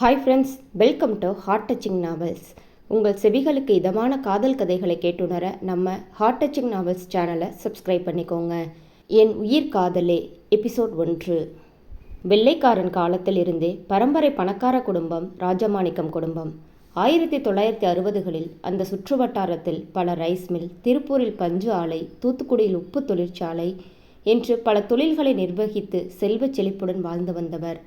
Hi friends welcome to heart touching novels உங்கள் செவிகளுக்கு இதமான காதல் கதைகளை கேட்டுணர நம்ம ஹார்ட் டச்சிங் நாவல்ஸ் சேனலை சப்ஸ்கிரைப் பண்ணிக்கோங்க. என் உயிர் காதலே எபிசோட் ஒன்று. வெள்ளைக்காரன் காலத்தில் இருந்தே பரம்பரை பணக்கார குடும்பம் ராஜமாணிக்கம் குடும்பம். ஆயிரத்தி தொள்ளாயிரத்தி அறுபதுகளில் அந்த சுற்று வட்டாரத்தில் பல ரைஸ் மில் திருப்பூரில் பஞ்சு ஆலை தூத்துக்குடியில் உப்பு தொழிற்சாலை என்று பல தொழில்களை நிர்வகித்து செல்வச் செழிப்புடன் வாழ்ந்து வந்தவர்.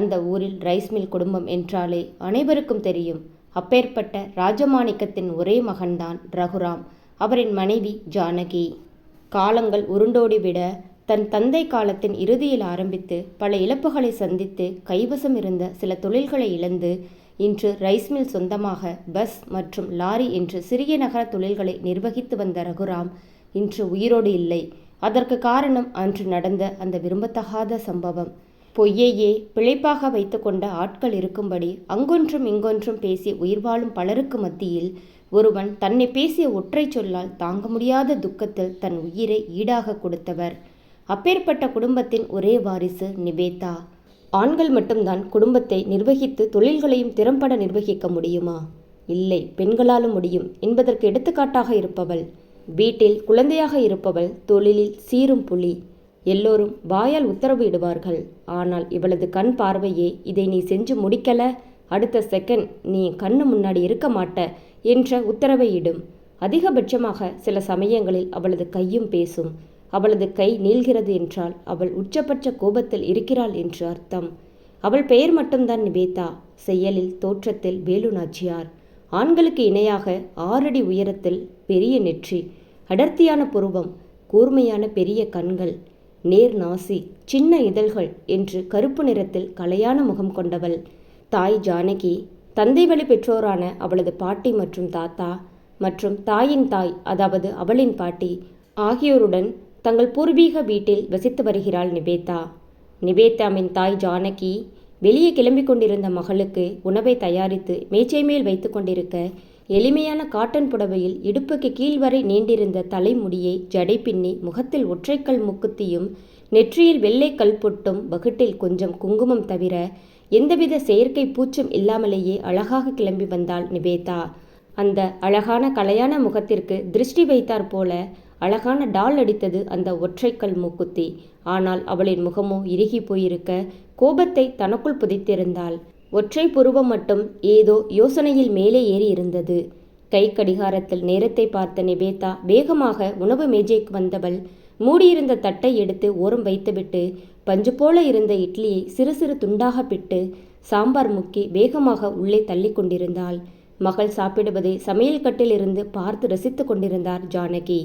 அந்த ஊரில் ரைஸ் மில் குடும்பம் என்றாலே அனைவருக்கும் தெரியும். அப்பேற்பட்ட ராஜமாணிக்கத்தின் ஒரே மகன்தான் ரகுராம். அவரின் மனைவி ஜானகி. காலங்கள் உருண்டோடிவிட தன் தந்தை காலத்தின் இறுதியில் ஆரம்பித்து பல இழப்புகளை சந்தித்து கைவசம் இருந்த சில தொழில்களை இழந்து இன்று ரைஸ் மில் சொந்தமாக பஸ் மற்றும் லாரி என்று சிறிய நகர தொழில்களை நிர்வகித்து வந்த ரகுராம் இன்று உயிரோடு இல்லை. அதற்கு காரணம் அன்று நடந்த அந்த விரும்பத்தகாத சம்பவம். பொய்யையே பிழைப்பாக வைத்துக்கொண்ட ஆட்கள் இருக்கும்படி அங்கொன்றும் இங்கொன்றும் பேசி உயிர் வாழும் பலருக்கு மத்தியில் ஒருவன் தன்னை பேசிய ஒற்றை சொல்லால் தாங்க முடியாத துக்கத்தில் தன் உயிரை ஈடாக கொடுத்தவர். அப்பேற்பட்ட குடும்பத்தின் ஒரே வாரிசு நிவேதா. ஆண்கள் மட்டும்தான் குடும்பத்தை நிர்வகித்து தொழில்களையும் திறம்பட நிர்வகிக்க முடியுமா? இல்லை பெண்களாலும் முடியும் என்பதற்கு எடுத்துக்காட்டாக இருப்பவள். வீட்டில் குழந்தையாக இருப்பவள் தொழிலில் சீரும் புலி. எல்லோரும் வாயால் உத்தரவு இடுவார்கள் ஆனால் இவளது கண் பார்வையே இதை நீ செஞ்சு முடிக்கல? அடுத்த செகண்ட் நீ கண்ணு முன்னாடி இருக்க மாட்ட என்ற உத்தரவை இடும். அதிகபட்சமாக சில சமயங்களில் அவளது கையும் பேசும். அவளது கை நீள்கிறது என்றால் அவள் உச்சபட்ச கோபத்தில் இருக்கிறாள் என்று அர்த்தம். அவள் பெயர் மட்டும்தான் நிவேதா. செயலில் தோற்றத்தில் வேலு நாச்சியார் ஆண்களுக்கு இணையாக ஆறடி உயரத்தில் பெரிய நெற்றி. அடர்த்தியான புருவம் கூர்மையான பெரிய கண்கள். நேர் நாசி சின்ன இதழ்கள் என்று கருப்பு நிறத்தில் கலையான முகம் கொண்டவள். தாய் ஜானகி தந்தை வழி பெற்றோரான அவளது பாட்டி மற்றும் தாத்தா மற்றும் தாயின் தாய் அதாவது அவளின் பாட்டி ஆகியோருடன் தங்கள் பூர்வீக வீட்டில் வசித்து வருகிறாள் நிவேதா. நிவேதாவின் தாய் ஜானகி வெளியே கிளம்பிக் கொண்டிருந்த மகளுக்கு உணவை தயாரித்து மேச்சை மேல் வைத்து கொண்டிருக்க எளிமையான காட்டன் புடவையில் இடுப்புக்கு கீழ் வரை நீண்டிருந்த தலைமுடியை ஜடை பின்னி முகத்தில் ஒற்றைக்கல் முக்குத்தியும் நெற்றியில் வெள்ளை கல் பொட்டும் கொஞ்சம் குங்குமம் தவிர எந்தவித செயற்கை பூச்சும் இல்லாமலேயே அழகாக கிளம்பி வந்தாள் நிவேதா. அந்த அழகான கலையான முகத்திற்கு திருஷ்டி வைத்தாற் போல அழகான டால் அடித்தது அந்த ஒற்றைக்கல் மூக்குத்தி. ஆனால் அவளின் முகமோ இறுகி போயிருக்க கோபத்தை தனக்குள் புதைத்திருந்தாள். ஒற்றை புருவம் மட்டும் ஏதோ யோசனையில் மேலே ஏறி இருந்தது கை கடிகாரத்தில் நேரத்தை பார்த்த நிவேதா வேகமாக உணவு மேஜைக்கு வந்தவள் மூடியிருந்த தட்டை எடுத்து ஓரம் வைத்துவிட்டு பஞ்சு போல இருந்த இட்லியை சிறு சிறு துண்டாக பிட்டு சாம்பார் முக்கி வேகமாக உள்ளே தள்ளி கொண்டிருந்தாள். மகள் சாப்பிடுவதை சமையல் கட்டிலிருந்து பார்த்து ரசித்து கொண்டிருந்தார் ஜானகி.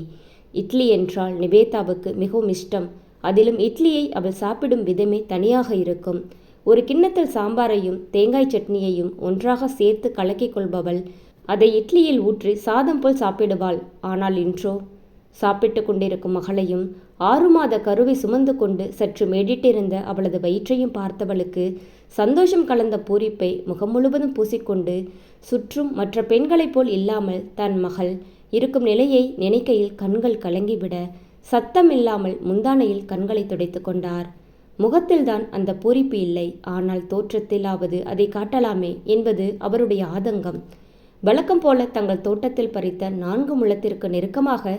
இட்லி என்றால் நிவேதாவுக்கு மிகவும் இஷ்டம். அதிலும் இட்லியை அவள் சாப்பிடும் விதமே தனியாக இருக்கும். ஒரு கிண்ணத்தில் சாம்பாரையும் தேங்காய் சட்னியையும் ஒன்றாக சேர்த்து கலக்கிக் கொள்பவள். அதை இட்லியில் ஊற்றி சாதம் போல் சாப்பிடுவாள். ஆனால் இன்றோ? சாப்பிட்டு கொண்டிருக்கும் மகளையும் ஆறு மாத கருவை சுமந்து கொண்டு சற்று மேடிட்டிருந்த அவளது வயிற்றையும் பார்த்தவளுக்கு சந்தோஷம் கலந்த பூரிப்பை முகம் முழுவதும் பூசிக்கொண்டு சுற்றும் மற்ற பெண்களைப் போல் இல்லாமல் தன் மகள் இருக்கும் நிலையை நினைக்கையில் கண்கள் கலங்கிவிட சத்தம் இல்லாமல் முந்தானையில் கண்களை துடைத்து கொண்டார். முகத்தில்தான் அந்த பூரிப்பு இல்லை. ஆனால் தோற்றத்திலாவது அதை காட்டலாமே என்பது அவருடைய ஆதங்கம். வழக்கம் போல தங்கள் தோட்டத்தில் பறித்த நான்கு முழத்திற்கு நெருக்கமாக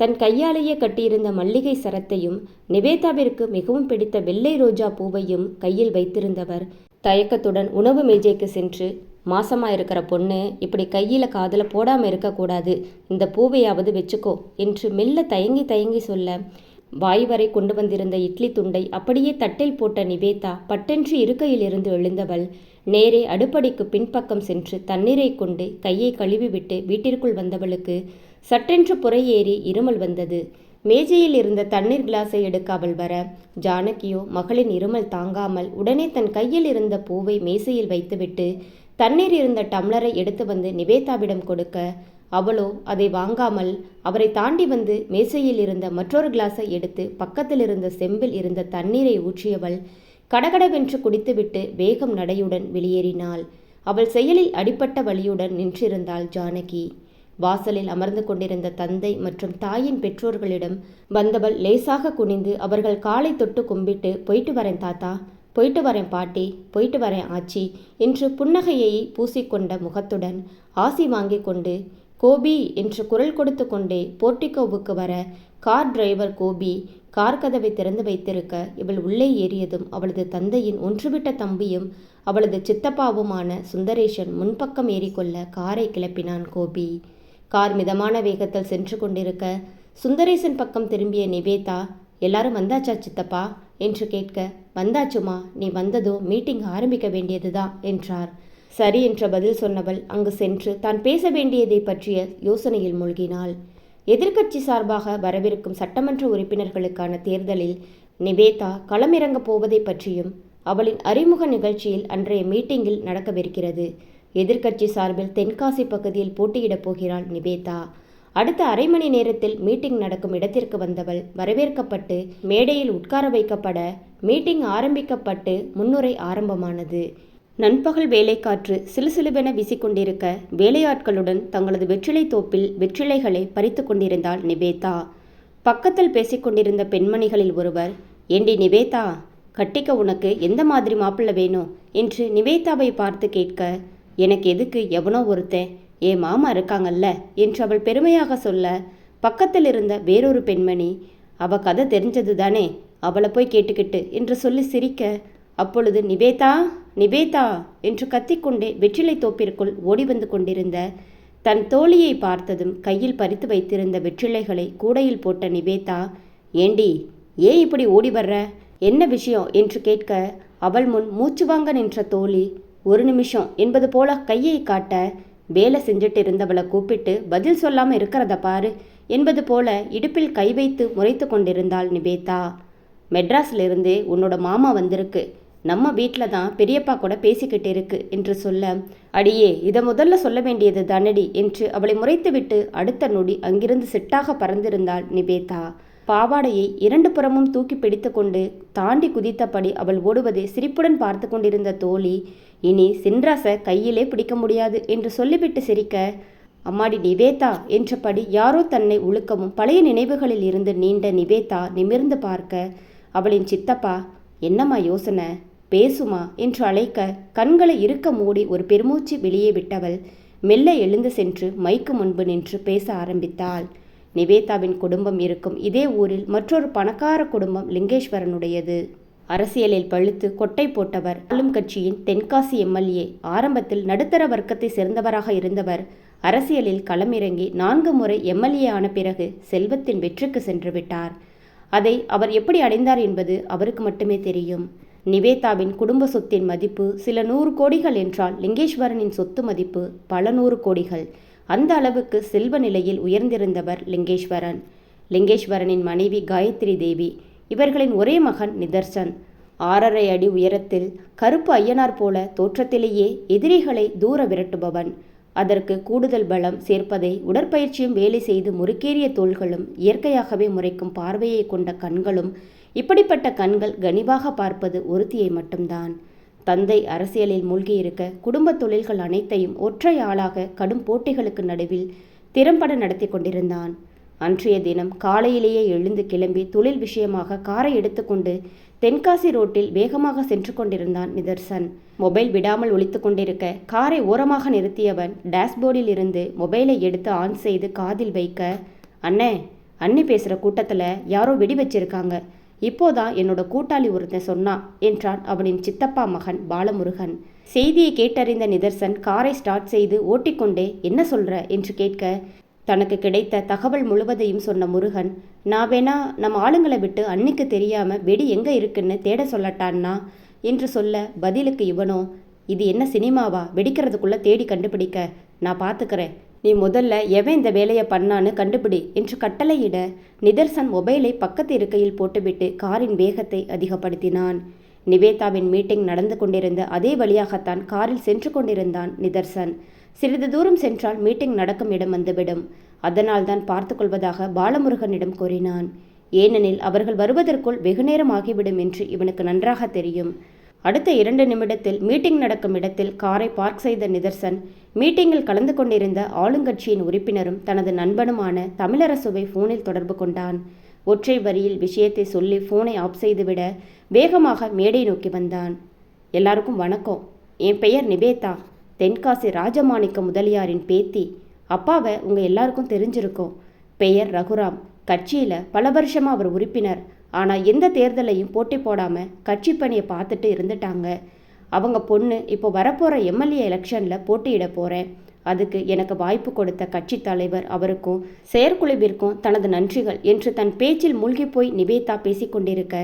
தன் கையாலேயே கட்டியிருந்த மல்லிகை சரத்தையும் நிவேதாவிற்கு மிகவும் பிடித்த வெள்ளை ரோஜா பூவையும் கையில் வைத்திருந்தவர். தயக்கத்துடன் உணவு மேஜைக்கு சென்று மாசமா இருக்கிற பொண்ணு இப்படி கையில் காதில் போடாமல் இருக்கக்கூடாது. இந்த பூவையாவது வச்சுக்கோ என்று மெல்ல தயங்கி தயங்கி சொல்ல வாய் வரை கொண்டு வந்திருந்த இட்லி துண்டை அப்படியே தட்டில் போட்ட நிவேதா பட்டென்று இருக்கையிலிருந்து எழுந்தவள். நேரே அடுப்படிக்கு பின்பக்கம் சென்று தண்ணீரை கொண்டு கையை கழுவிவிட்டு வீட்டிற்குள் வந்தவளுக்கு சட்டென்று புறையேறி இருமல் வந்தது. மேஜையில் இருந்த தண்ணீர் கிளாஸை எடுக்க அவள் வர ஜானகியோ மகளின் இருமல் தாங்காமல் உடனே தன் கையில் இருந்த பூவை மேசையில் வைத்துவிட்டு தண்ணீர் இருந்த டம்ளரை எடுத்து வந்து நிவேதாவிடம் கொடுக்க அவளோ அதை வாங்காமல் அவரை தாண்டி வந்து மேசையில் இருந்த மற்றொரு கிளாஸை எடுத்து பக்கத்தில் இருந்த செம்பில் இருந்த தண்ணீரை ஊற்றியவள் கடகடவென்று குடித்துவிட்டு வேகம் நடையுடன் வெளியேறினாள். அவள் செயலில் அடிப்பட்ட வழியுடன் நின்றிருந்தாள் ஜானகி. வாசலில் அமர்ந்து கொண்டிருந்த தந்தை மற்றும் தாயின் பெற்றோர்களிடம் வந்தவள் லேசாக குனிந்து அவர்கள் காலை தொட்டு கும்பிட்டு போயிட்டு வரேன் தாத்தா போயிட்டு வரேன் பாட்டி போயிட்டு வரேன் ஆச்சி என்று புன்னகையை பூசிக்கொண்ட முகத்துடன் ஆசி வாங்கிக் கொண்டு கோபி என்று குரல் கொடுத்து கொண்டே போர்டிகோவுக்கு வர கார் டிரைவர் கோபி கார் கதவை திறந்து வைத்திருக்க இவள் உள்ளே ஏறியதும் அவளது தந்தையின் ஒன்றுவிட்ட தம்பியும் அவளது சித்தப்பாவுமான சுந்தரேஷன் முன்பக்கம் ஏறிக்கொள்ள காரை கிளப்பினான் கோபி. கார் மிதமான வேகத்தில் சென்று கொண்டிருக்க சுந்தரேசன் பக்கம் திரும்பிய நிவேதா எல்லாரும் வந்தாச்சா சித்தப்பா? என்று கேட்க வந்தாச்சுமா. நீ வந்ததோ மீட்டிங் ஆரம்பிக்க வேண்டியதுதான் என்றார். சரி என்ற பதில் சொன்னவள் அங்கு சென்று தான் பேச வேண்டியதை பற்றிய யோசனையில் மூழ்கினாள். எதிர்க்கட்சி சார்பாக வரவிருக்கும் சட்டமன்ற உறுப்பினர்களுக்கான தேர்தலில் நிவேதா களமிறங்கப் போவதை பற்றியும் அவளின் அறிமுக நிகழ்ச்சியில் அன்றைய மீட்டிங்கில் நடக்கவிருக்கிறது. எதிர்க்கட்சி சார்பில் தென்காசி பகுதியில் போட்டியிடப் போகிறாள் நிவேதா. அடுத்த அரை மணி நேரத்தில் மீட்டிங் நடக்கும் இடத்திற்கு வந்தவள் வரவேற்கப்பட்டு மேடையில் உட்கார வைக்கப்பட மீட்டிங் ஆரம்பிக்கப்பட்டு முன்னுரை ஆரம்பமானது. நண்பகல் வேலைக்காற்று சிலுசிலுவென வீசிக்கொண்டிருக்க வேலையாட்களுடன் தங்களது வெற்றிலை தோப்பில் வெற்றிலைகளை பறித்து கொண்டிருந்தாள் நிவேதா. பக்கத்தில் பேசிக்கொண்டிருந்த பெண்மணிகளில் ஒருவர் ஏண்டி நிவேதா கட்டிக்க உனக்கு எந்த மாதிரி மாப்பிள்ளை வேணும்? என்று நிவேதாவை பார்த்து கேட்க எனக்கு எதுக்கு எவனோ ஒருத்தன்? ஏ மாமா இருக்காங்கல்ல? என்று அவள் பெருமையாக சொல்ல பக்கத்தில் இருந்த வேறொரு பெண்மணி அவ கதை தெரிஞ்சது தானே அவளை போய் கேட்டுக்கிட்டு என்று சொல்லி சிரிக்க அப்பொழுது நிவேதா நிவேதா என்று கத்திக்கொண்டே வெற்றிலை தோப்பிற்குள் ஓடி வந்து கொண்டிருந்த தன் தோழியை பார்த்ததும் கையில் பறித்து வைத்திருந்த வெற்றிலைகளை கூடையில் போட்ட நிவேதா ஏண்டி ஏன் இப்படி ஓடி வர்ற? என்ன விஷயம்? என்று கேட்க அவள் முன் மூச்சு வாங்க நின்ற தோழி ஒரு நிமிஷம் என்பது போல கையை காட்ட வேலை செஞ்சுட்டு இருந்தவளை கூப்பிட்டு பதில் சொல்லாமல் இருக்கிறத பாரு என்பது போல இடுப்பில் கை வைத்து முறைத்து கொண்டிருந்தாள் நிவேதா மெட்ராஸிலிருந்து உன்னோட மாமா வந்திருக்கு. நம்ம வீட்டில் தான் பெரியப்பா கூட பேசிக்கிட்டு இருக்கு என்று சொல்ல அடியே இதை முதல்ல சொல்ல வேண்டியது தானடி என்று அவளை முறைத்துவிட்டு அடுத்த நொடி அங்கிருந்து செட்டாக பறந்திருந்தாள் நிவேதா. பாவாடையை இரண்டு புறமும் தூக்கி பிடித்துக்கொண்டு தாண்டி குதித்தபடி அவள் ஓடுவதை சிரிப்புடன் பார்த்து கொண்டிருந்த தோழி இனி சின்ராசை கையிலே பிடிக்க முடியாது என்று சொல்லிவிட்டு சிரிக்க அம்மாடி நிவேதா என்றபடி யாரோ தன்னை உழுக்கவும் பழைய நினைவுகளில் இருந்து நீண்ட நிவேதா நிமிர்ந்து பார்க்க அவளின் சித்தப்பா என்னம்மா யோசனை? பேசுமா? என்று அழைக்க கண்களை இருக்க மூடி ஒரு பெருமூச்சு வெளியே விட்டவள் மெல்ல எழுந்து சென்று மைக்கு முன்பு நின்று பேச ஆரம்பித்தாள். நிவேதாவின் குடும்பம் இருக்கும் இதே ஊரில் மற்றொரு பணக்கார குடும்பம் லிங்கேஸ்வரனுடையது. அரசியலில் பழுத்து கொட்டை போட்டவர் ஆளும் கட்சியின் தென்காசி எம்எல்ஏ ஆரம்பத்தில் நடுத்தர வர்க்கத்தை சேர்ந்தவராக இருந்தவர் அரசியலில் களமிறங்கி நான்கு முறை எம்எல்ஏ ஆன பிறகு செல்வத்தின் வெற்றிக்கு சென்று விட்டார். அதை அவர் எப்படி அடைந்தார் என்பது அவருக்கு மட்டுமே தெரியும். நிவேதாவின் குடும்ப சொத்தின் மதிப்பு சில நூறு கோடிகள் என்றால் லிங்கேஸ்வரனின் சொத்து மதிப்பு பல நூறு கோடிகள். அந்த அளவுக்கு செல்வ நிலையில் உயர்ந்திருந்தவர் லிங்கேஸ்வரன். லிங்கேஸ்வரனின் மனைவி காயத்ரி தேவி. இவர்களின் ஒரே மகன் நிதர்சன். ஆறரை அடி உயரத்தில் கருப்பு ஐயனார் போல தோற்றத்திலேயே எதிரிகளை தூர விரட்டுபவன். அதற்கு கூடுதல் பலம் சேர்ப்பதை உடற்பயிற்சியும் வேலை செய்து முறுக்கேறிய தோள்களும் இயற்கையாகவே முறைக்கும் பார்வையை கொண்ட கண்களும் இப்படிப்பட்ட கண்கள் கனிவாக பார்ப்பது ஒருத்தியை மட்டும்தான். தந்தை அரசியலில் மூழ்கியிருக்க குடும்ப தொழில்கள் அனைத்தையும் ஒற்றை ஆளாக கடும் போட்டிகளுக்கு நடுவில் திறம்பட நடத்தி கொண்டிருந்தான். அன்றைய தினம் காலையிலேயே எழுந்து கிளம்பி தொழில் விஷயமாக காரை எடுத்துக்கொண்டு தென்காசி ரோட்டில் வேகமாக சென்று கொண்டிருந்தான் நிதர்சன். மொபைல் விடாமல் ஒழித்து கொண்டிருக்க காரை ஓரமாக நிறுத்தியவன் டேஷ்போர்டில் இருந்து மொபைலை எடுத்து ஆன் செய்து காதில் வைக்க அண்ணே அண்ணி பேசுகிற கூட்டத்தில் யாரோ வெடி வச்சிருக்காங்க. இப்போதான் என்னோட கூட்டாளி ஒருத்தன் சொன்னான் என்றான் அவனின் சித்தப்பா மகன் பாலமுருகன். செய்தியை கேட்டறிந்த நிதர்சன் காரை ஸ்டார்ட் செய்து ஓட்டிக்கொண்டே என்ன சொல்ற? என்று கேட்க தனக்கு கிடைத்த தகவல் முழுவதையும் சொன்ன முருகன் நான் வேணா நம்ம ஆளுங்களை விட்டு அன்னிக்கு தெரியாம வெடி எங்க இருக்குன்னு தேட சொல்லட்டான்னா? என்று சொல்ல பதிலுக்கு இவனோ இது என்ன சினிமாவா? வெடிக்கிறதுக்குள்ள தேடி கண்டுபிடிக்க. நான் பார்த்துக்கிறேன் நீ முதல்ல எவன் இந்த வேலையை பண்ணான்னு கண்டுபிடி என்று கட்டளையிட நிதர்சன் மொபைலை பக்கத்து இருக்கையில் போட்டுவிட்டு காரின் வேகத்தை அதிகப்படுத்தினான். நிவேதாவின் மீட்டிங் நடந்து கொண்டிருந்த அதே வழியாகத்தான் காரில் சென்று கொண்டிருந்தான் நிதர்சன். சிறிது தூரம் சென்றால் மீட்டிங் நடக்கும் இடம் வந்துவிடும். அதனால்தான் பார்த்து கொள்வதாக பாலமுருகனிடம் கூறினான். ஏனெனில் அவர்கள் வருவதற்குள் வெகுநேரம் ஆகிவிடும் என்று இவனுக்கு நன்றாக தெரியும். அடுத்த இரண்டு நிமிடத்தில் மீட்டிங் நடக்கும் இடத்தில் காரை பார்க் செய்த நிதர்சன் மீட்டிங்கில் கலந்து கொண்டிருந்த ஆளுங்கட்சியின் உறுப்பினரும் தனது நண்பனுமான தமிழரசுவை ஃபோனில் தொடர்பு கொண்டான். ஒற்றை வரியில் விஷயத்தை சொல்லி ஃபோனை ஆஃப் செய்துவிட வேகமாக மேடை நோக்கி வந்தான். எல்லாருக்கும் வணக்கம். என் பெயர் நிவேதா. தென்காசி ராஜமாணிக்க முதலியாரின் பேத்தி. அப்பாவை உங்கள் எல்லாருக்கும் தெரிஞ்சிருக்கும். பெயர் ரகுராம். கட்சியில் பல வருஷமாக அவர் உறுப்பினர். ஆனால் எந்த தேர்தலையும் போட்டி போடாமல் கட்சி பணியை பார்த்துட்டு இருந்துட்டாங்க. அவங்க பொண்ணு இப்போ வரப்போகிற எம்எல்ஏ எலெக்ஷனில் போட்டியிட போகிறேன் அதுக்கு எனக்கு வாய்ப்பு கொடுத்த கட்சி தலைவர் அவருக்கும் செயற்குழுவிற்கும் தனது நன்றிகள் என்று தன் பேச்சில் மூழ்கி போய் நிவேதா பேசிக்கொண்டிருக்க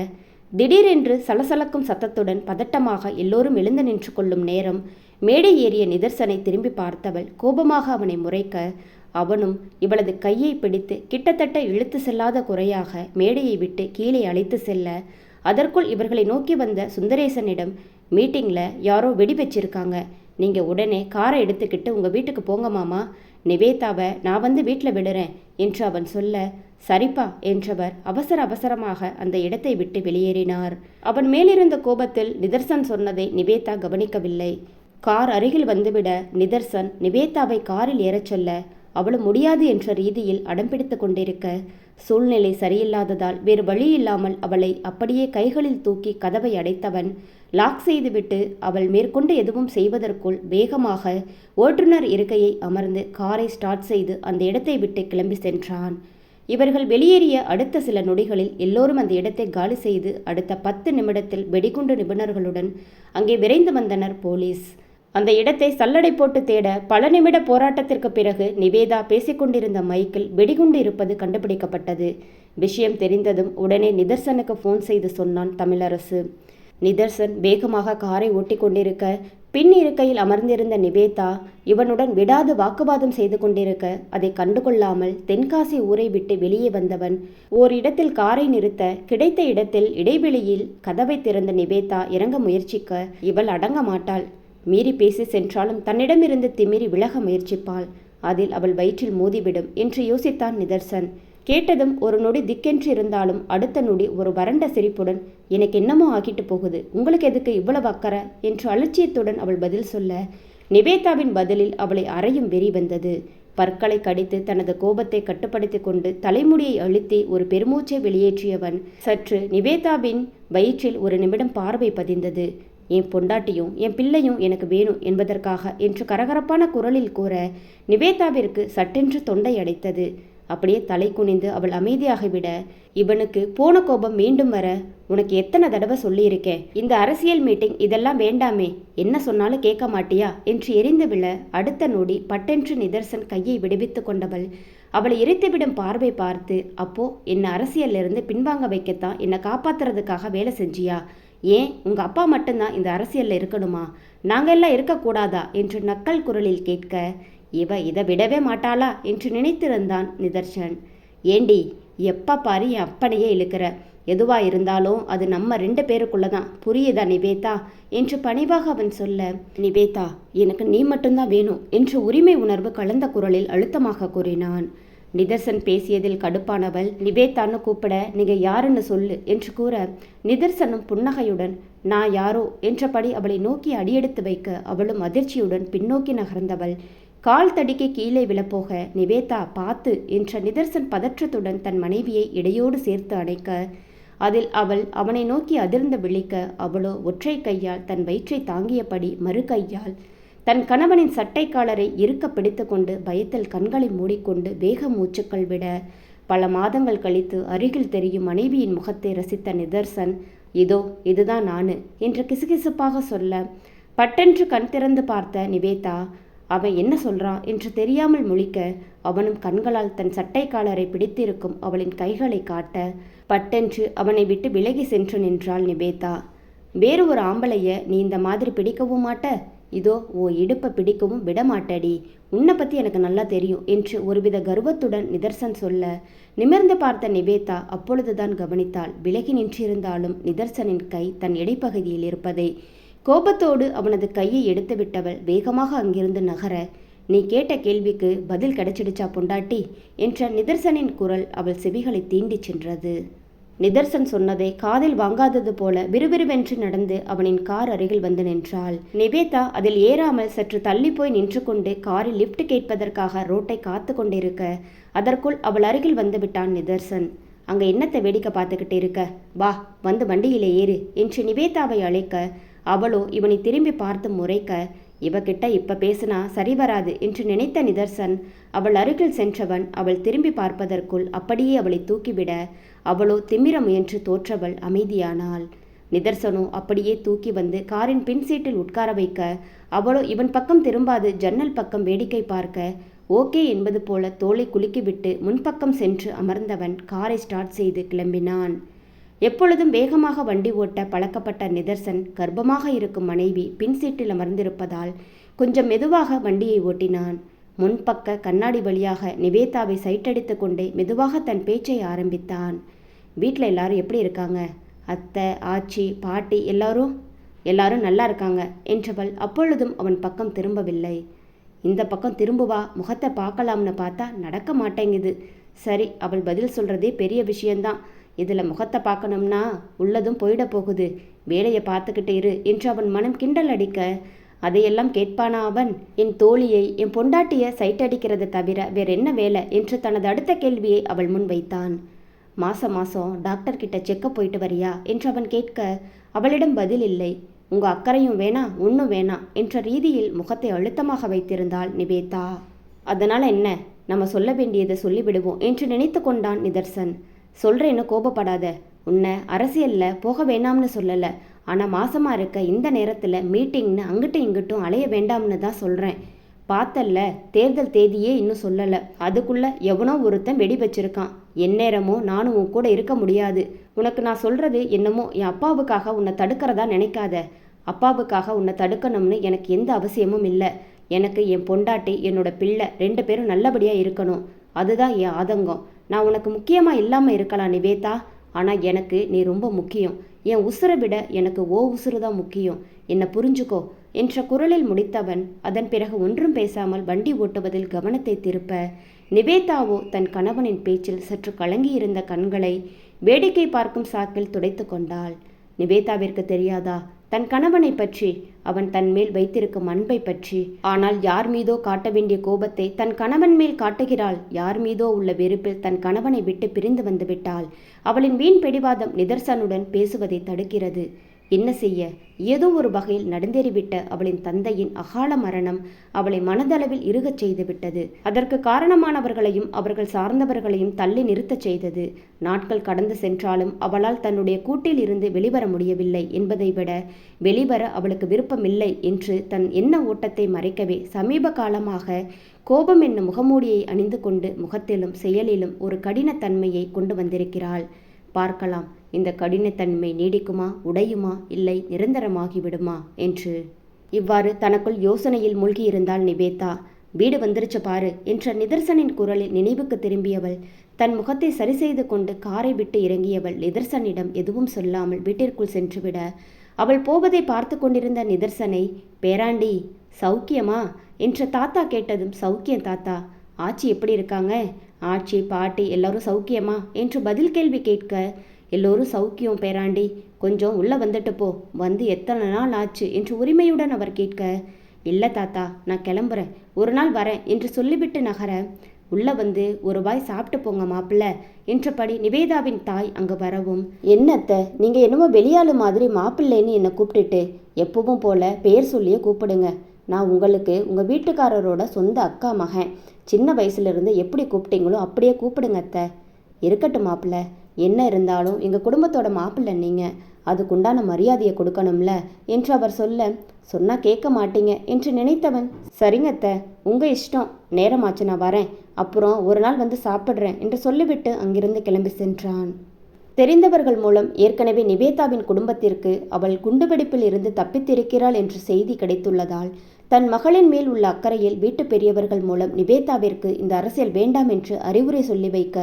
திடீரென்று சலசலக்கும் சத்தத்துடன் பதட்டமாக எல்லோரும் எழுந்து நின்று கொள்ளும் நேரம் மேடை ஏறிய நிதர்சனை திரும்பி பார்த்தவள் கோபமாக அவனை முறைக்க அவனும் இவளது கையை பிடித்து கிட்டத்தட்ட இழுத்து செல்லாத குறையாக மேடையை விட்டு கீழே அழைத்து செல்ல அதற்குள் இவர்களை நோக்கி வந்த சுந்தரேசனிடம் மீட்டிங்கில் யாரோ வெடி வச்சிருக்காங்க. நீங்கள் உடனே காரை எடுத்துக்கிட்டு உங்கள் வீட்டுக்கு போங்க மாமா. நிவேதாவை நான் வந்து வீட்டில் விடுறேன் என்று அவன் சொல்ல சரிப்பா என்றவர் அவசர அவசரமாக அந்த இடத்தை விட்டு வெளியேறினார். அவன் மேலிருந்த கோபத்தில் நிதர்சன் சொன்னதை நிவேதா கவனிக்கவில்லை. கார் அருகில் வந்துவிட நிதர்சன் நிவேதாவை காரில் ஏறச் சொல்ல அவளும் முடியாது என்ற ரீதியில் அடம்பிடித்து கொண்டிருக்க. சூழ்நிலை சரியில்லாததால் வேறு வழி இல்லாமல் அவளை அப்படியே கைகளில் தூக்கி கதவை அடைத்தவன் லாக் செய்துவிட்டு அவள் மேற்கொண்டு எதுவும் செய்வதற்குள் வேகமாக ஓட்டுநர் இருக்கையை அமர்ந்து காரை ஸ்டார்ட் செய்து அந்த இடத்தை விட்டு கிளம்பி சென்றான். இவர்கள் வெளியேறிய அடுத்த சில நொடிகளில் எல்லோரும் அந்த இடத்தை காலி செய்து அடுத்த பத்து நிமிடத்தில் வெடிகுண்டு நிபுணர்களுடன் அங்கே விரைந்து வந்தனர் போலீஸ். அந்த இடத்தை சல்லடை போட்டு தேட பல நிமிட போராட்டத்திற்கு பிறகு நிவேதா பேசிக்கொண்டிருந்த மைக்கில் வெடிகுண்டு இருப்பது கண்டுபிடிக்கப்பட்டது. விஷயம் தெரிந்ததும் உடனே நிதர்சனுக்கு ஃபோன் செய்து சொன்னான் தமிழரசு. நிதர்சன் வேகமாக காரை ஓட்டிக் கொண்டிருக்க பின் இருக்கையில் அமர்ந்திருந்த நிவேதா இவனுடன் விடாது வாக்குவாதம் செய்து கொண்டிருக்க அதை கண்டுகொள்ளாமல் தென்காசி ஊரை விட்டு வெளியே வந்தவன். ஓரிடத்தில் காரை நிறுத்த கிடைத்த இடத்தில் இடைவெளியில் கதவை திறந்த நிவேதா இறங்க முயற்சிக்க இவள் அடங்க மாட்டாள். மீறி பேசி சென்றாலும் தன்னிடமிருந்து திமிரி விலக முயற்சிப்பாள். அதில் அவள் வயிற்றில் மோதிவிடும் என்று யோசித்தான் நிதர்சன். கேட்டதும் ஒரு நொடி திக்கென்று இருந்தாலும் அடுத்த நொடி ஒரு வறண்ட சிரிப்புடன் எனக்கு என்னமோ ஆகிட்டு போகுது. உங்களுக்கு எதுக்கு இவ்வளவு அக்கறை? என்று அலட்சியத்துடன் அவள் பதில் சொல்ல நிவேதாவின் பதிலில் அவளை அறையும் வெறி வந்தது. பற்களை கடித்து தனது கோபத்தை கட்டுப்படுத்தி கொண்டு தலைமுடியை அழுத்தி ஒரு பெருமூச்சை வெளியேற்றியவன் சற்று நிவேதாவின் வயிற்றில் ஒரு நிமிடம் பார்வை பதிந்தது. என் பொண்டாட்டியும் என் பிள்ளையும் எனக்கு வேணும் என்பதற்காக என்று கரகரப்பான குரலில் கூற நிவேதாவிற்கு சட்டென்று தொண்டை அடைத்தது. அப்படியே தலை குனிந்து அவள் அமைதியாகிவிட இவனுக்கு போன கோபம் மீண்டும் வர உனக்கு எத்தனை தடவை சொல்லியிருக்கேன் இந்த அரசியல் மீட்டிங் இதெல்லாம் வேண்டாமே. என்ன சொன்னாலும் கேட்க மாட்டியா? என்று எரிந்து விழ அடுத்த நொடி பட்டென்று நிதர்சன் கையை விடுவித்து கொண்டவள். அவளை எரித்துவிடும் பார்வை பார்த்து அப்போ என்னை அரசியலிருந்து பின்வாங்க வைக்கத்தான் என்னை காப்பாத்துறதுக்காக வேலை செஞ்சியா? ஏன்? உங்க அப்பா மட்டும்தான் இந்த அரசியல்ல இருக்கணுமா? நாங்க எல்லாம் இருக்கக்கூடாதா? என்று நக்கல் குரலில் கேட்க இவ இதை விடவே மாட்டாளா? என்று நினைத்திருந்தான் நிதர்சன். ஏண்டி எப்ப பாரு என் அப்பனையே இழுக்கிற. எதுவாக இருந்தாலும் அது நம்ம ரெண்டு பேருக்குள்ள தான் புரியுதா நிவேதா? என்று பணிவாக அவன் சொல்ல நிவேதா எனக்கு நீ மட்டும்தான் வேணும் என்று உரிமை உணர்வு கலந்த குரலில் அழுத்தமாக கூறினான். நிதர்சன் பேசியதில் கடுப்பானவள் நிவேதான்னு கூப்பிட நீங்க யாருன்னு சொல்லு என்று கூற நிதர்சனும் புன்னகையுடன் நான் யாரோ என்றபடி அவளை நோக்கி அடியெடுத்து வைக்க அவளும் அதிர்ச்சியுடன் பின்னோக்கி நகர்ந்தவள். கால் தடிக்க கீழே விழப்போக நிவேதா பார்த்து என்ற நிதர்சன் பதற்றத்துடன் தன் மனைவியை இடையோடு சேர்த்து அணைக்க அதில் அவள் அவனை நோக்கி அதிர்ந்து விழிக்க அவளோ ஒற்றை கையால் தன் வயிற்றை தாங்கியபடி மறு கையால் தன் கணவனின் சட்டைக்காலரை இருக்க பிடித்துக்கொண்டு பயத்தில் கண்களை மூடிக்கொண்டு வேக மூச்சுக்கள் விட பல மாதங்கள் கழித்து அருகில் தெரியும் மனைவியின் முகத்தை ரசித்த நிதர்சன் இதோ இதுதான் நானு என்று கிசுகிசுப்பாக சொல்ல பட்டென்று கண் திறந்து பார்த்த நிவேதா அவன் என்ன சொல்றான் என்று தெரியாமல் முழிக்க அவனும் கண்களால் தன் சட்டைக்காலரை பிடித்திருக்கும் அவளின் கைகளை காட்ட பட்டென்று அவனை விட்டு விலகி சென்று நின்றாள் நிவேதா வேறு ஒரு ஆம்பளைய நீ இந்த மாதிரி பிடிக்கவும் மாட்ட. இதோ ஓ இடுப்பை பிடிக்கவும் விடமாட்டடி. உன்னை பற்றி எனக்கு நல்லா தெரியும் என்று ஒருவித கர்வத்துடன் நிதர்சன் சொல்ல நிமிர்ந்து பார்த்த நிவேதா அப்பொழுதுதான் கவனித்தாள். விலகி நின்றிருந்தாலும் நிதர்சனின் கை தன் இடைப்பகுதியில் இருப்பதை கோபத்தோடு அவனது கையை எடுத்து விட்டவள் வேகமாக அங்கிருந்து நகர நீ கேட்ட கேள்விக்கு பதில் கிடைச்சிடுச்சா பொண்டாட்டி? என்ற நிதர்சனின் குரல் அவள் செவிகளை தீண்டிச் சென்றது. நிதர்சன் சொன்னதை காதில் வாங்காதது போல விறுவிறுவென்று நடந்து அவனின் கார் அருகில் வந்து நின்றாள். நிவேதா அதில் ஏறாமல் சற்று தள்ளி போய் நின்று கொண்டு காரில் லிப்ட் கேட்பதற்காக ரோட்டை காத்து கொண்டிருக்க அதற்குள் அவள் அருகில் வந்து விட்டான் நிதர்சன். அங்கே என்னத்தை வேடிக்கை பார்த்துக்கிட்டு இருக்க? வா வந்து வண்டியிலே ஏறு என்று நிவேதாவை அழைக்க அவளோ இவனை திரும்பி பார்த்து முறைக்க இவகிட்ட இப்ப பேசினா சரி வராது என்று நினைத்த நிதர்சன் அவள் அருகில் சென்றவன் அவள் திரும்பி பார்ப்பதற்குள் அப்படியே அவளை தூக்கிவிட அவளோ திமிர முயன்று தோற்றவள் அமைதியானாள் நிதர்சனோ அப்படியே தூக்கி வந்து காரின் பின் சீட்டில் உட்கார வைக்க அவளோ இவன் பக்கம் திரும்பாது ஜன்னல் பக்கம் வேடிக்கை பார்க்க. ஓகே என்பது போல தோலை குலுக்கிவிட்டு முன்பக்கம் சென்று அமர்ந்தவன் காரை ஸ்டார்ட் செய்து கிளம்பினான். எப்பொழுதும் வேகமாக வண்டி ஓட்ட பழக்கப்பட்ட நிதர்சன் கர்ப்பமாக இருக்கும் மனைவி பின் சீட்டில் அமர்ந்திருப்பதால் கொஞ்சம் மெதுவாக வண்டியை ஓட்டினான். முன்பக்க கண்ணாடி வழியாக நிவேதாவை சைட்டடித்து கொண்டே மெதுவாக தன் பேச்சை ஆரம்பித்தான். வீட்டில் எல்லாரும் எப்படி இருக்காங்க? அத்தை ஆச்சி பாட்டி எல்லாரும்? எல்லாரும் நல்லா இருக்காங்க என்றவள் அப்பொழுதும் அவன் பக்கம் திரும்பவில்லை. இந்த பக்கம் திரும்புவா முகத்தை பார்க்கலாம்னு பார்த்தா நடக்க மாட்டேங்குது. சரி அவள் பதில் சொல்கிறதே பெரிய விஷயந்தான் இதில் முகத்தை பார்க்கணும்னா உள்ளதும் போயிட போகுது. வேலையை பார்த்துக்கிட்டு இரு என்று அவன் மனம் கிண்டல் அடிக்க அதையெல்லாம் கேட்பானா அவன்? என் தோழியை என் பொண்டாட்டிய சைட் அடிக்கிறதை தவிர வேற என்ன வேலை? என்று தனது அடுத்த கேள்வியை அவள் முன் வைத்தான். மாசம் மாசம் டாக்டர் கிட்ட செக்கப் போயிட்டு வரியா? என்று அவன் கேட்க அவளிடம் பதில் இல்லை. உங்க அக்கறையும் வேணாம் ஒன்றும் வேணாம் என்ற ரீதியில் முகத்தை அழுத்தமாக வைத்திருந்தாள் நிவேதா. அதனால் என்ன? நம்ம சொல்ல வேண்டியதை சொல்லிவிடுவோம் என்று நினைத்து கொண்டான் நிதர்சன். சொல்கிறேன்னு கோபப்படாத. உன்னை அரசியலில் போக வேணாம்னு சொல்லலை. ஆனால் மாசமாக இருக்க இந்த நேரத்தில் மீட்டிங்னு அங்கிட்டும் இங்கிட்டும் அலைய வேண்டாம்னு தான் சொல்கிறேன் பார்த்தல்ல தேர்தல் தேதியே இன்னும் சொல்லலை. அதுக்குள்ள எவனோ ஒருத்தன் வெடி வச்சிருக்கான். எந்நேரமோ நானும் உன் கூட இருக்க முடியாது. உனக்கு நான் சொல்றது என்னமோ என் அப்பாவுக்காக உன்னை தடுக்கிறதா நினைக்காத. அப்பாவுக்காக உன்னை தடுக்கணும்னு எனக்கு எந்த அவசியமும் இல்லை. எனக்கு என் பொண்டாட்டி என்னோட பிள்ளை ரெண்டு பேரும் நல்லபடியாக இருக்கணும். அதுதான் என் ஆதங்கம். நான் உனக்கு முக்கியமாக இல்லாமல் இருக்கலாம் நிவேதா. ஆனால் எனக்கு நீ ரொம்ப முக்கியம். என் உசுரை விட எனக்கு ஓ உசுறு தான் முக்கியம். என்னை புரிஞ்சுக்கோ. என்ற குரலில் முடித்தவன் அதன் பிறகு ஒன்றும் பேசாமல் வண்டி ஓட்டுவதில் கவனத்தை திருப்ப நிவேதாவோ தன் கணவனின் பேச்சில் சற்று கலங்கியிருந்த கண்களை வேடிக்கை பார்க்கும் சாக்கில் துடைத்து கொண்டாள். நிவேதாவிற்கு தெரியாதா? தன் கணவனை பற்றி அவன் தன் மேல் வைத்திருக்கும் அன்பை பற்றி. ஆனால் யார் மீதோ காட்ட வேண்டிய கோபத்தை தன் கணவன் மேல் காட்டுகிறாள். யார் மீதோ உள்ள வெறுப்பில் தன் கணவனை விட்டு பிரிந்து வந்துவிட்டாள் அவளின் வீண் பிடிவாதம் நிதர்சனுடன் பேசுவதை தடுக்கிறது. என்ன செய்ய? ஏதோ ஒரு வகையில் நடந்தேறிவிட்ட அவளின் தந்தையின் அகால மரணம் அவளை மனதளவில் இருகச் செய்துவிட்டது. அதற்கு காரணமானவர்களையும் அவர்கள் சார்ந்தவர்களையும் தள்ளி நிறுத்தச் செய்தது. நாட்கள் கடந்து சென்றாலும் அவளால் தன்னுடைய கூட்டில் இருந்து வெளிவர முடியவில்லை என்பதை விட வெளிவர அவளுக்கு விருப்பமில்லை என்று தன் எண்ண ஓட்டத்தை மறைக்கவே சமீப காலமாக கோபம் என்னும் முகமூடியை அணிந்து கொண்டு முகத்திலும் செயலிலும் ஒரு கடினத்தன்மையை கொண்டு வந்திருக்கிறாள். பார்க்கலாம். இந்த கடினத்தன்மை நீடிக்குமா உடையுமா இல்லை நிரந்தரமாகிவிடுமா என்று. இவ்வாறு தனக்குள் யோசனையில் மூழ்கியிருந்தாள் நிவேதா. வீடு வந்துருச்சு பாரு என்ற நிதர்சனின் குரலில் நினைவுக்கு திரும்பியவள் தன் முகத்தை சரி செய்து கொண்டு காரை விட்டு இறங்கியவள் நிதர்சனிடம் எதுவும் சொல்லாமல் வீட்டிற்குள் சென்றுவிட. அவள் போவதை பார்த்து கொண்டிருந்த நிதர்சனை பேராண்டி சௌக்கியமா? என்ற தாத்தா கேட்டதும் சௌக்கியம் தாத்தா ஆச்சி எப்படி இருக்காங்க? ஆச்சி பாட்டி எல்லாரும் சௌக்கியமா? என்று பதில் கேள்வி கேட்க எல்லோரும் சௌக்கியம் பேராண்டி கொஞ்சம் உள்ளே வந்துட்டு போ வந்து எத்தனை நாள் ஆச்சு என்று உரிமையுடன் அவர் கேட்க இல்லை தாத்தா நான் கிளம்புறேன். ஒரு நாள் வரேன் என்று சொல்லிவிட்டு நகர உள்ளே வந்து ஒரு வாய் சாப்பிட்டு போங்க மாப்பிள்ள என்றபடி நிவேதாவின் தாய் அங்கு வரவும் என்னத்த நீங்கள் என்னமோ வெளியாளு மாதிரி மாப்பிள்ளைன்னு என்னை கூப்பிட்டுட்டு எப்பவும் போல பெயர் சொல்லியே கூப்பிடுங்க. நான் உங்களுக்கு உங்கள் வீட்டுக்காரரோட சொந்த அக்கா மகன். சின்ன வயசுலேருந்து எப்படி கூப்பிட்டீங்களோ அப்படியே கூப்பிடுங்க அத்தை. இருக்கட்டும் மாப்பிள்ள. என்ன இருந்தாலும் எங்கள் குடும்பத்தோட மாப்பிள்ளை நீங்கள் அதுக்குண்டான மரியாதையை கொடுக்கணும்ல? என்று அவர் சொல்ல சொன்னால் கேட்க மாட்டீங்க என்று நினைத்தவன் சரிங்க அத்தை இஷ்டம். நேரமாச்சு நான் வரேன். அப்புறம் ஒரு நாள் வந்து சாப்பிட்றேன் என்று சொல்லிவிட்டு அங்கிருந்து கிளம்பி சென்றான். தெரிந்தவர்கள் மூலம் ஏற்கனவே நிவேதாவின் குடும்பத்திற்கு அவள் குண்டுவெடிப்பில் இருந்து தப்பித்திருக்கிறாள் என்று செய்தி கிடைத்துள்ளதால் தன் மகளின் மேல் உள்ள அக்கறையில் வீட்டு பெரியவர்கள் மூலம் நிவேதாவிற்கு இந்த அரசியல் வேண்டாம் என்று அறிவுரை சொல்லி வைக்க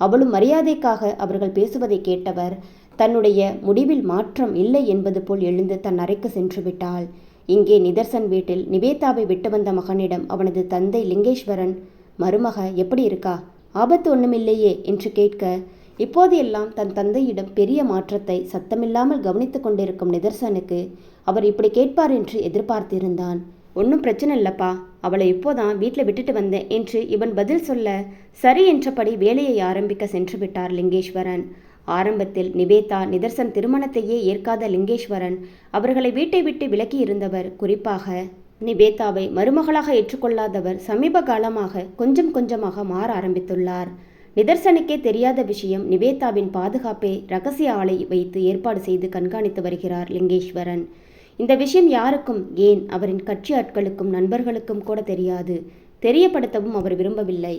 அவளும் மரியாதைக்காக அவர்கள் பேசுவதை கேட்டவர் தன்னுடைய முடிவில் மாற்றம் இல்லை என்பது போல் எழுந்து தன் அறைக்கு சென்று விட்டாள். இங்கே நிதர்சன் வீட்டில் நிவேதாவை விட்டு வந்த மகனிடம் அவனது தந்தை லிங்கேஸ்வரன் மருமக எப்படி இருக்கா? ஆபத்து ஒண்ணுமில்லையே என்று கேட்க இப்போது எல்லாம் தன் தந்தையிடம் பெரிய மாற்றத்தை சத்தமில்லாமல் கவனித்துக் கொண்டிருக்கும் நிதர்சனுக்கு அவர் இப்படி கேட்பார் என்று எதிர்பார்த்திருந்தான். ஒன்றும் பிரச்சனை இல்லைப்பா. அவளை இப்போதான் வீட்டில் விட்டுட்டு வந்தேன் என்று இவன் பதில் சொல்ல சரி என்றபடி வேலையை ஆரம்பிக்க சென்று விட்டார் லிங்கேஸ்வரன். ஆரம்பத்தில் நிவேதா நிதர்சன் திருமணத்தையே ஏற்காத லிங்கேஸ்வரன். அவர்களை வீட்டை விட்டு விலக்கி இருந்தவர் குறிப்பாக நிவேதாவை மருமகளாக ஏற்றுக்கொள்ளாதவர் சமீப காலமாக கொஞ்சம் கொஞ்சமாக மாற ஆரம்பித்துள்ளார். நிதர்சனுக்கே தெரியாத விஷயம் நிவேதாவின் பாதுகாப்பை ரகசிய ஆலை வைத்து ஏற்பாடு செய்து கண்காணித்து வருகிறார் லிங்கேஸ்வரன். இந்த விஷயம் யாருக்கும் ஏன்? அவரின் கட்சி ஆட்களுக்கும் நண்பர்களுக்கும் கூட தெரியாது. தெரியப்படுத்தவும் அவர் விரும்பவில்லை.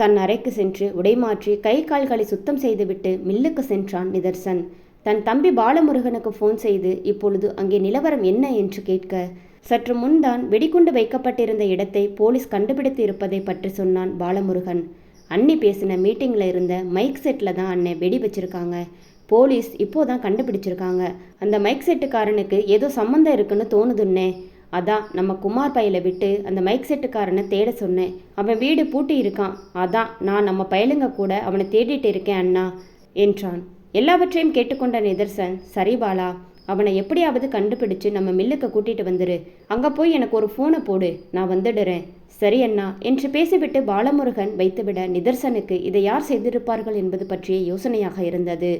தன் அறைக்கு சென்று உடைமாற்றி கை கால்களை சுத்தம் செய்துவிட்டு மில்லுக்கு சென்றான் நிதர்சன். தன் தம்பி பாலமுருகனுக்கு ஃபோன் செய்து இப்பொழுது அங்கே நிலவரம் என்ன? என்று கேட்க சற்று முன்தான் வெடிகுண்டு வைக்கப்பட்டிருந்த இடத்தை போலீஸ் கண்டுபிடித்து இருப்பதை பற்றி சொன்னான் பாலமுருகன். அண்ணி பேசின மீட்டிங்கில் இருந்த மைக் செட்டில் தான் அண்ணன் வெடி வச்சிருக்காங்க. போலீஸ் இப்போதான் கண்டுபிடிச்சிருக்காங்க. அந்த மைக் செட்டுக்காரனுக்கு ஏதோ சம்மந்தம் இருக்குன்னு தோணுதுன்னே. அதான் நம்ம குமார் பையலை விட்டு அந்த மைக் செட்டுக்காரனை தேட சொன்னேன். அவன் வீடு பூட்டி இருக்கான். அதான் நான் நம்ம பயலுங்க கூட அவனை தேடிட்டு இருக்கேன் அண்ணா என்றான். எல்லாவற்றையும் கேட்டுக்கொண்ட நிதர்சன் சரி பாலா அவனை எப்படியாவது கண்டுபிடிச்சு நம்ம மில்லுக்கு கூட்டிட்டு வந்துரு. அங்க போய் எனக்கு ஒரு ஃபோனை போடு நான் வந்துடுறேன். சரி அண்ணா என்று பேசிவிட்டு பாலமுருகன் வைத்துவிட நிதர்சனுக்கு இதை யார் செய்திருப்பார்கள் என்பது பற்றிய யோசனையாக இருந்தது.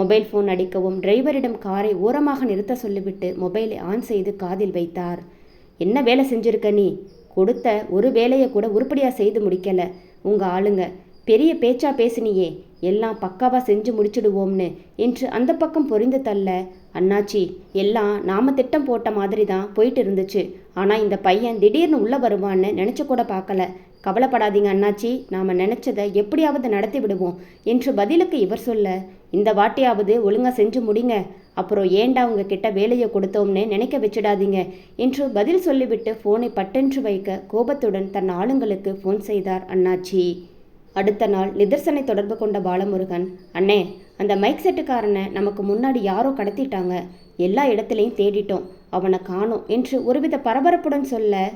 மொபைல் ஃபோன் அடிக்கவும் டிரைவரிடம் காரை ஓரமாக நிறுத்த சொல்லிவிட்டு மொபைலை ஆன் செய்து காதில் வைத்தார். என்ன வேலை செஞ்சிருக்க நீ? கொடுத்த ஒரு வேலையை கூட உருப்படியாக செய்து முடிக்கல. உங்க ஆளுங்க பெரிய பேச்சா பேசினியே. எல்லாம் பக்காவா செஞ்சு முடிச்சிடுவோம்னு என்று அந்த பக்கம் பொறிந்து தள்ள அண்ணாச்சி எல்லாம் நாம திட்டம் போட்ட மாதிரி தான் போயிட்டு இருந்துச்சு. ஆனா இந்த பையன் திடீர்னு உள்ள வருவான்னு நினைச்சு கூட பார்க்கல. கவலைப்படாதீங்க அண்ணாச்சி. நாம் நினச்சதை எப்படியாவது நடத்தி விடுவோம் என்று பதிலுக்கு இவர் சொல்ல இந்த வாட்டியாவது ஒழுங்காக செஞ்சு முடிங்க. அப்புறம் ஏண்டா உங்க கிட்ட வேலையை கொடுத்தோம்னு நினைக்க வச்சிடாதீங்க என்று பதில் சொல்லிவிட்டு போனை பட்டென்று வைக்க கோபத்துடன் தன் ஆளுங்களுக்கு ஃபோன் செய்தார் அண்ணாச்சி. அடுத்த நாள் நிதர்சனை தொடர்பு கொண்ட பாலமுருகன் அண்ணே அந்த மைக் செட்டுக்காரனை நமக்கு முன்னாடி யாரோ கடத்திட்டாங்க. எல்லா இடத்துலையும் தேடிட்டோம். அவனை காணோம் என்று ஒருவித பரபரப்புடன் சொல்ல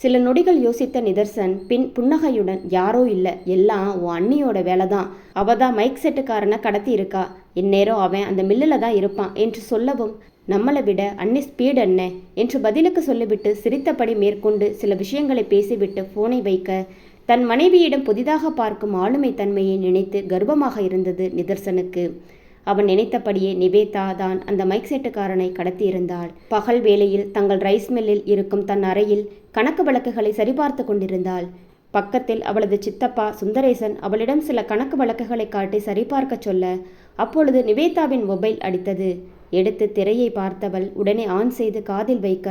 சில நொடிகள் யோசித்த நிதர்சன் பின் புன்னகையுடன் யாரோ இல்லை எல்லாம் உன் அண்ணியோட வேலை தான் அவ தான் மைக் செட்டுக்காரனை கடத்தி இருக்கா இந்நேரம் அவன் அந்த மில்லில் தான் இருப்பான் என்று சொல்லவும் நம்மளை விட அண்ணி ஸ்பீட் என்ன என்று பதிலுக்கு சொல்லிவிட்டு சிரித்தபடி மேற்கொண்டு சில விஷயங்களை பேசிவிட்டு போனை வைக்க தன் மனைவியிடம் புதிதாக பார்க்கும் ஆளுமை தன்மையை நினைத்து கர்வமாக இருந்தது நிதர்சனுக்கு. அவன் நினைத்தபடியே நிவேதா தான் அந்த மைக் செட்டுக்காரனை கடத்தியிருந்தாள். பகல் வேளையில் தங்கள் ரைஸ் மில்லில் இருக்கும் தன் அறையில் கணக்கு வழக்குகளை சரிபார்த்து கொண்டிருந்தாள். பக்கத்தில் அவளது சித்தப்பா சுந்தரேசன் அவளிடம் சில கணக்கு வழக்குகளை காட்டி சரிபார்க்கச் சொல்ல அப்பொழுது நிவேதாவின் மொபைல் அடித்தது. எடுத்து திரையை பார்த்தவள் உடனே ஆன் செய்து காதில் வைக்க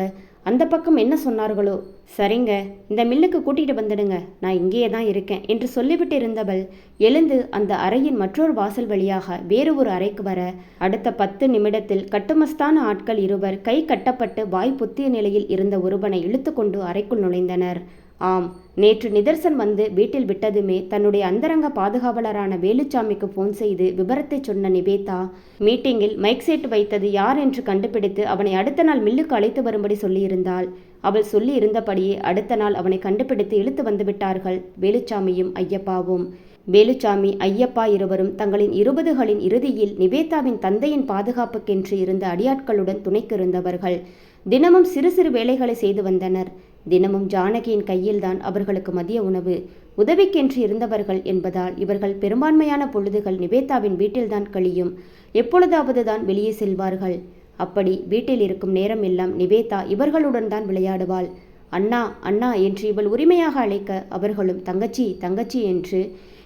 அந்த பக்கம் என்ன சொன்னார்களோ? சரிங்க இந்த மில்லுக்கு கூட்டிகிட்டு வந்துடுங்க. நான் இங்கேயே தான் இருக்கேன் என்று சொல்லிவிட்டு இருந்தவள் எழுந்து அந்த அறையின் மற்றொரு வாசல் வழியாக வேறு ஒரு அறைக்கு வர அடுத்த பத்து நிமிடத்தில் கட்டுமஸ்தான ஆட்கள் இருவர் கை கட்டப்பட்டு வாய் புத்திய நிலையில் இருந்த ஒருவனை இழுத்துக்கொண்டு அறைக்குள் நுழைந்தனர். ஆம் நேற்று நிதர்சன் வந்து வீட்டில் விட்டதுமே தன்னுடைய அந்தரங்க பாதுகாவலரான வேலுச்சாமிக்கு ஃபோன் செய்து விபரத்தை சொன்ன நிவேதா மீட்டிங்கில் மைக் செட் வைத்தது யார்? என்று கண்டுபிடித்து அவனை அடுத்த நாள் மில்லுக்கு அழைத்து வரும்படி சொல்லியிருந்தாள். அவள் சொல்லி இருந்தபடியே அடுத்த நாள் அவனை கண்டுபிடித்து இழுத்து வந்து விட்டார்கள் வேலுச்சாமியும் ஐயப்பாவும். வேலுச்சாமி ஐயப்பா இருவரும் தங்களின் இருபதுகளின் இறுதியில் நிவேதாவின் தந்தையின் பாதுகாப்புக்கென்று இருந்த அடியாட்களுடன் துணைக்கு இருந்தவர்கள். தினமும் சிறு சிறு வேலைகளை செய்து வந்தனர். தினமும் ஜானகியின் கையில்தான் அவர்களுக்கு மதிய உணவு. உதவிக்கென்று இருந்தவர்கள் என்பதால் இவர்கள் பெரும்பான்மையான பொழுதுகள் நிவேதாவின் வீட்டில்தான் கழியும். எப்பொழுதாவது தான் வெளியே செல்வார்கள். அப்படி வீட்டில் இருக்கும் நேரம் எல்லாம் நிவேதா இவர்களுடன் தான் விளையாடுவாள். அண்ணா அண்ணா என்று இவள் உரிமையாக அழைக்க அவர்களும் தங்கச்சி தங்கச்சி என்று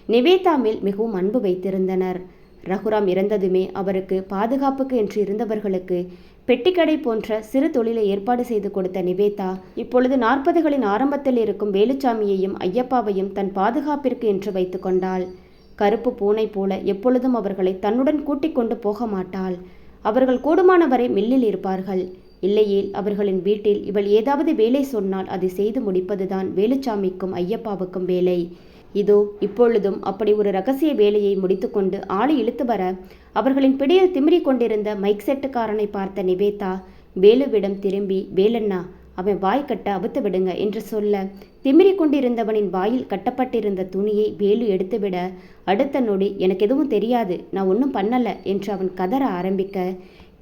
நிவேதா மேல் மிகவும் அன்பு வைத்திருந்தனர். ரகுராம் இறந்ததுமே அவருக்கு பாதுகாப்புக்கு என்று இருந்தவர்களுக்கு பெட்டிக்கடை போன்ற சிறு தொழிலை ஏற்பாடு செய்து கொடுத்த நிவேதா இப்பொழுது நாற்பதுகளின் ஆரம்பத்தில் இருக்கும் வேலுச்சாமியையும் ஐயப்பாவையும் தன் பாதுகாப்பிற்கு என்று வைத்து கொண்டாள். கருப்பு பூனை போல எப்பொழுதும் அவர்களை தன்னுடன் கூட்டிக் கொண்டு போக மாட்டாள். அவர்கள் கூடுமானவரை மில்லில் இருப்பார்கள். இல்லையேல் அவர்களின் வீட்டில் இவள் ஏதாவது வேலை சொன்னால் அதை செய்து முடிப்பதுதான் வேலுச்சாமிக்கும் ஐயப்பாவுக்கும் வேலை. இதோ இப்பொழுதும் அப்படி ஒரு ரகசிய வேலையை முடித்துக்கொண்டு ஆளை இழுத்து வர அவர்களின் பிடியில் திமிரிக் கொண்டிருந்த மைக் செட்டுக்காரனை பார்த்த நிவேதா வேலுவிடம் திரும்பி வேலண்ணா அவன் வாய் கட்ட அவுத்து விடுங்க என்று சொல்ல திமிரிக் கொண்டிருந்தவனின் வாயில் கட்டப்பட்டிருந்த துணியை வேலு எடுத்துவிட அடுத்த நொடி எனக்கு எதுவும் தெரியாது நான் ஒன்றும் பண்ணல என்று அவன் கதற ஆரம்பிக்க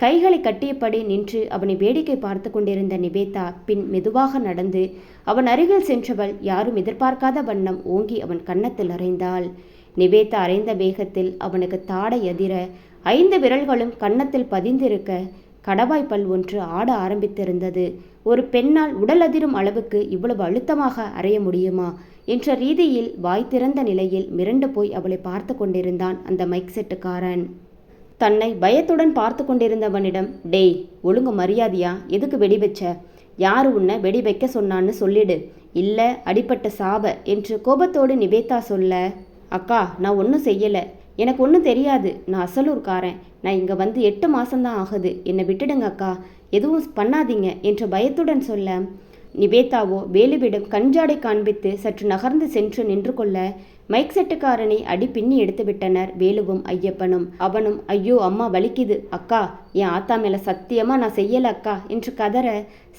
கைகளை கட்டியபடி நின்று அவனை வேடிக்கை பார்த்து கொண்டிருந்த நிவேதா பின் மெதுவாக நடந்து அவன் அருகில் சென்றவள் யாரும் எதிர்பார்க்காத வண்ணம் ஓங்கி அவன் கன்னத்தில் அறைந்தாள். நிவேதா அரைந்த வேகத்தில் அவனுக்கு தாடை எதிர ஐந்து விரல்களும் கன்னத்தில் பதிந்திருக்க கடவாய் பல் ஒன்று ஆட ஆரம்பித்திருந்தது. ஒரு பெண்ணால் உடல் அதிரும் அளவுக்கு இவ்வளவு அழுத்தமாக அறைய முடியுமா? என்ற ரீதியில் வாய் திறந்த நிலையில் மிரண்டு போய் அவளை பார்த்து கொண்டிருந்தான் அந்த மைக் செட்டுக்காரன். தன்னை பயத்துடன் பார்த்து கொண்டிருந்தவனிடம் டேய் ஒழுங்கு மரியாதையா? எதுக்கு வெடி வச்ச? யார் உன்னை வெடி வைக்க சொன்னான்னு சொல்லிடு. இல்ல அடிப்பட்ட சாப என்று கோபத்தோடு நிவேதா சொல்ல அக்கா நான் ஒன்றும் செய்யலை. எனக்கு ஒன்றும் தெரியாது. நான் அசலூர்காரன். நான் இங்கே வந்து எட்டு மாதம்தான் ஆகுது. என்னை விட்டுடுங்க அக்கா. எதுவும் பண்ணாதீங்க என்ற பயத்துடன் சொல்ல நிவேதாவோ வேலுவிடம் கஞ்சாடை காண்பித்து சற்று நகர்ந்து சென்று நின்று கொள்ள மைக் செட்டுக்காரனை அடி பின்னி எடுத்து விட்டனர் வேலுவும் ஐயப்பனும். அவனும் ஐயோ அம்மா வலிக்குது. அக்கா என் ஆத்தா மேல சத்தியமா நான் செய்யல அக்கா என்று கதற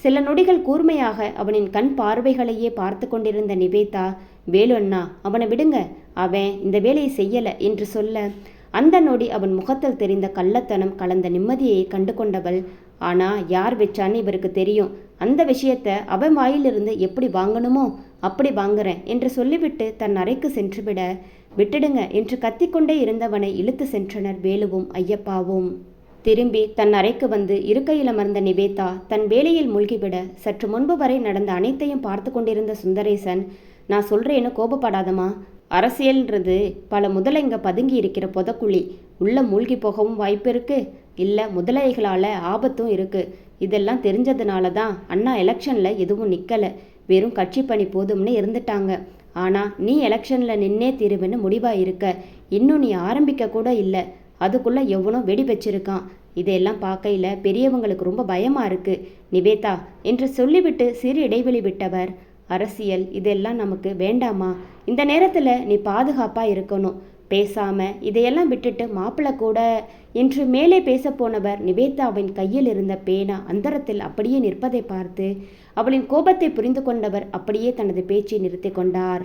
சில நொடிகள் கூர்மையாக அவனின் கண் பார்வைகளையே பார்த்து கொண்டிருந்த நிவேதா வேலு அண்ணா அவனை விடுங்க. அவன் இந்த வேலையை செய்யல என்று சொல்ல அந்த நொடி அவன் முகத்தில் தெரிந்த கள்ளத்தனம் கலந்த நிம்மதியை கண்டு கொண்டவள் ஆனா யார் வச்சான்னு இவருக்கு தெரியும். அந்த விஷயத்த அவன் வாயிலிருந்து எப்படி வாங்கணுமோ அப்படி வாங்குறேன் என்று சொல்லிவிட்டு தன் அறைக்கு சென்றுவிட விட்டுடுங்க என்று கத்திக்கொண்டே இருந்தவனை இழுத்து சென்றனர் வேலுவும் ஐயப்பாவும். திரும்பி தன் அறைக்கு வந்து இருக்கையில் அமர்ந்த நிவேதா தன் வேலையில் மூழ்கிவிட சற்று முன்பு வரை நடந்த அனைத்தையும் பார்த்து கொண்டிருந்த சுந்தரேசன் நான் சொல்றேன்னு கோபப்படாதமா அரசியல்ன்றது பல முதலைங்க பதுங்கி இருக்கிற புதக்குழி. உள்ள மூழ்கி போகவும் வாய்ப்பு இருக்கு. இல்லை முதலைகளால் ஆபத்தும் இருக்கு. இதெல்லாம் தெரிஞ்சதுனால தான் அண்ணா எலெக்ஷனில் எதுவும் நிற்கலை வெறும் கட்சி பணி போதும்னு இருந்துட்டாங்க. ஆனால் நீ எலெக்ஷனில் நின்னே தீருவேன்னு முடிவாக இருக்க. இன்னும் நீ ஆரம்பிக்க கூட இல்லை. அதுக்குள்ளே எவனோ வெடி வச்சிருக்கான். இதையெல்லாம் பார்க்கையில் பெரியவங்களுக்கு ரொம்ப பயமாக இருக்கு. நிவேதா என்று சொல்லிவிட்டு சிறு இடைவெளி விட்டவர் அரசியல் இதெல்லாம் நமக்கு வேண்டாமா? இந்த நேரத்தில் நீ பாதுகாப்பாக இருக்கணும். பேசாமல் இதையெல்லாம் விட்டுட்டு மாப்பிள்ளை கூட என்று மேலே பேச போனவர் நிவேதாவின் கையில் இருந்த பேனா அந்தரத்தில் அப்படியே நிற்பதை பார்த்து அவளின் கோபத்தை புரிந்து கொண்டவர் அப்படியே தனது பேச்சை நிறுத்தி கொண்டார்.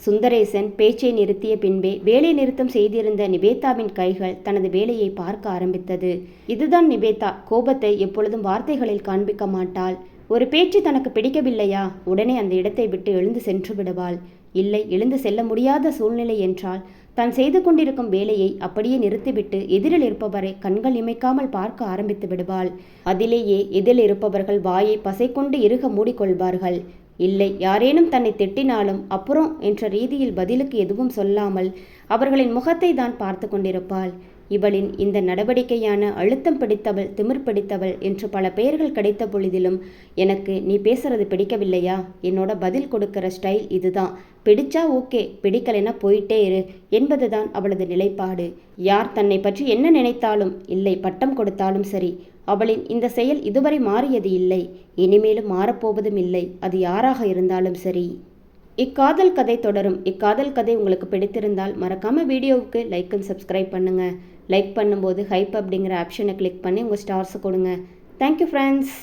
சுந்தரேசன் பேச்சை நிறுத்திய பின்பே வேலை நிறுத்தம் செய்திருந்த நிவேதாவின் கைகள் தனது வேலையை பார்க்க ஆரம்பித்தது. இதுதான் நிவேதா. கோபத்தை எப்பொழுதும் வார்த்தைகளில் காண்பிக்க மாட்டாள். ஒரு பேச்சு தனக்கு பிடிக்கவில்லையா? உடனே அந்த இடத்தை விட்டு எழுந்து சென்று விடுவாள். இல்லை எழுந்து செல்ல முடியாத சூழ்நிலை என்றால் தான் செய்து கொண்டிருக்கும் வேலையை அப்படியே நிறுத்திவிட்டு எதிரில் இருப்பவரை கண்கள் இமைக்காமல் பார்க்க ஆரம்பித்து விடுவாள். அதிலேயே எதிரில் இருப்பவர்கள் வாயை பசை கொண்டு இறுக மூடிக்கொள்வார்கள். இல்லை யாரேனும் தன்னை திட்டினாலும் அப்புறம் என்ற ரீதியில் பதிலுக்கு எதுவும் சொல்லாமல் அவர்களின் முகத்தை தான் பார்த்து கொண்டிருப்பாள். இவளின் இந்த நடவடிக்கையான அழுத்தம் பிடித்தவள் திமிர் பிடித்தவள் என்று பல பெயர்கள் கிடைத்த பொழுதிலும் எனக்கு நீ பேசுறது பிடிக்கவில்லையா? என்னோட பதில் கொடுக்கிற ஸ்டைல் இதுதான். பிடிச்சா ஓகே பிடிக்கலைன்னா போயிட்டே இரு என்பதுதான் அவளது நிலைப்பாடு. யார் தன்னை பற்றி என்ன நினைத்தாலும் இல்லை பட்டம் கொடுத்தாலும் சரி அவளின் இந்த செயல் இதுவரை மாறியது இல்லை. இனிமேலும் மாறப்போவதும் இல்லை. அது யாராக இருந்தாலும் சரி. இக்காதல் கதை தொடரும். இக்காதல் கதை உங்களுக்கு பிடித்திருந்தால் மறக்காம வீடியோவுக்கு லைக் அண்ட் சப்ஸ்கிரைப் பண்ணுங்க. லைக் பண்ணும்போது ஹைப் அப்படிங்கிற ஆப்ஷனை கிளிக் பண்ணி உங்கள் ஸ்டார்ஸை கொடுங்க. Thank you friends